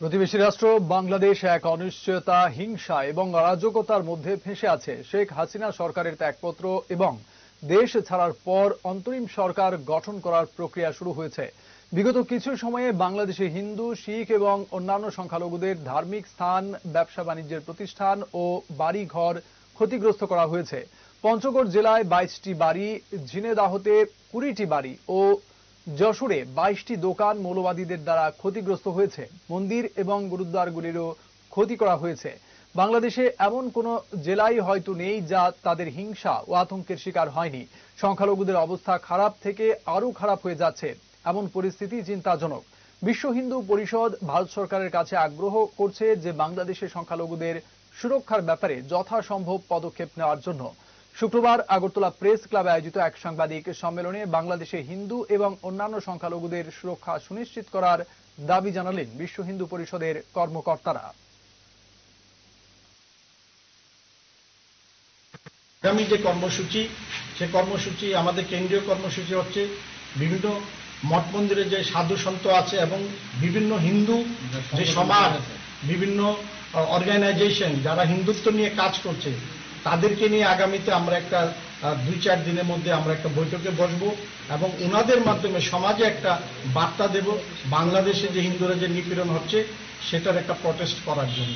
প্রতিবেশী রাষ্ট্র বাংলাদেশ এক অনিশ্চয়তা, হিংসা এবং অরাজকতার মধ্যে ফেঁসে আছে। শেখ হাসিনা সরকারের ত্যাগপত্র এবং দেশ ছাড়ার পর অন্তরিম সরকার গঠন করার প্রক্রিয়া শুরু হয়েছে। বিগত কিছু সময়ে বাংলাদেশে হিন্দু, শিখ এবং অন্যান্য সংখ্যালঘুদের ধার্মিক স্থান, ব্যবসা বাণিজ্যের প্রতিষ্ঠান ও বাড়ি ঘর ক্ষতিগ্রস্ত করা হয়েছে। পঞ্চগড় জেলায় বাইশটি বাড়ি, ঝিনেদাহতে কুড়িটি বাড়ি ও যশোরে বাইশটি দোকান মৌলবাদীদের দ্বারা ক্ষতিগ্রস্ত হয়েছে। মন্দির এবং গুরুদ্বারগুলিরও ক্ষতি করা হয়েছে। বাংলাদেশে এমন কোন জেলাই হয়তো নেই যা তাদের হিংসা ও আতঙ্কের শিকার হয়নি। সংখ্যালঘুদের অবস্থা খারাপ থেকে আরও খারাপ হয়ে যাচ্ছে। এমন পরিস্থিতি চিন্তাজনক। বিশ্ব হিন্দু পরিষদ ভারত সরকারের কাছে আগ্রহ করছে যে বাংলাদেশের সংখ্যালঘুদের সুরক্ষার ব্যাপারে যথাসম্ভব পদক্ষেপ নেওয়ার জন্য। শুক্রবার আগরতলা প্রেস ক্লাবে আয়োজিত এক সাংবাদিক সম্মেলনে বাংলাদেশে হিন্দু এবং অন্যান্য সংখ্যালঘুদের সুরক্ষা সুনিশ্চিত করার দাবি জানালেন বিশ্ব হিন্দু পরিষদের কর্মকর্তারা। আগামী যে কর্মসূচি, সে কর্মসূচি আমাদের কেন্দ্রীয় কর্মসূচি হচ্ছে বিভিন্ন মঠ মন্দিরে যে সাধু সন্ত আছে এবং বিভিন্ন হিন্দু যে সমাজ, বিভিন্ন অর্গানাইজেশন যারা হিন্দুত্ব নিয়ে কাজ করছে তাদেরকে নিয়ে আগামীতে আমরা একটা দুই চার দিনের মধ্যে আমরা একটা বৈঠকে বসব এবং ওনাদের মাধ্যমে সমাজে একটা বার্তা দেব, বাংলাদেশে যে হিন্দুরা যে নিপীড়ন হচ্ছে, সেটার একটা প্রটেস্ট করার জন্য।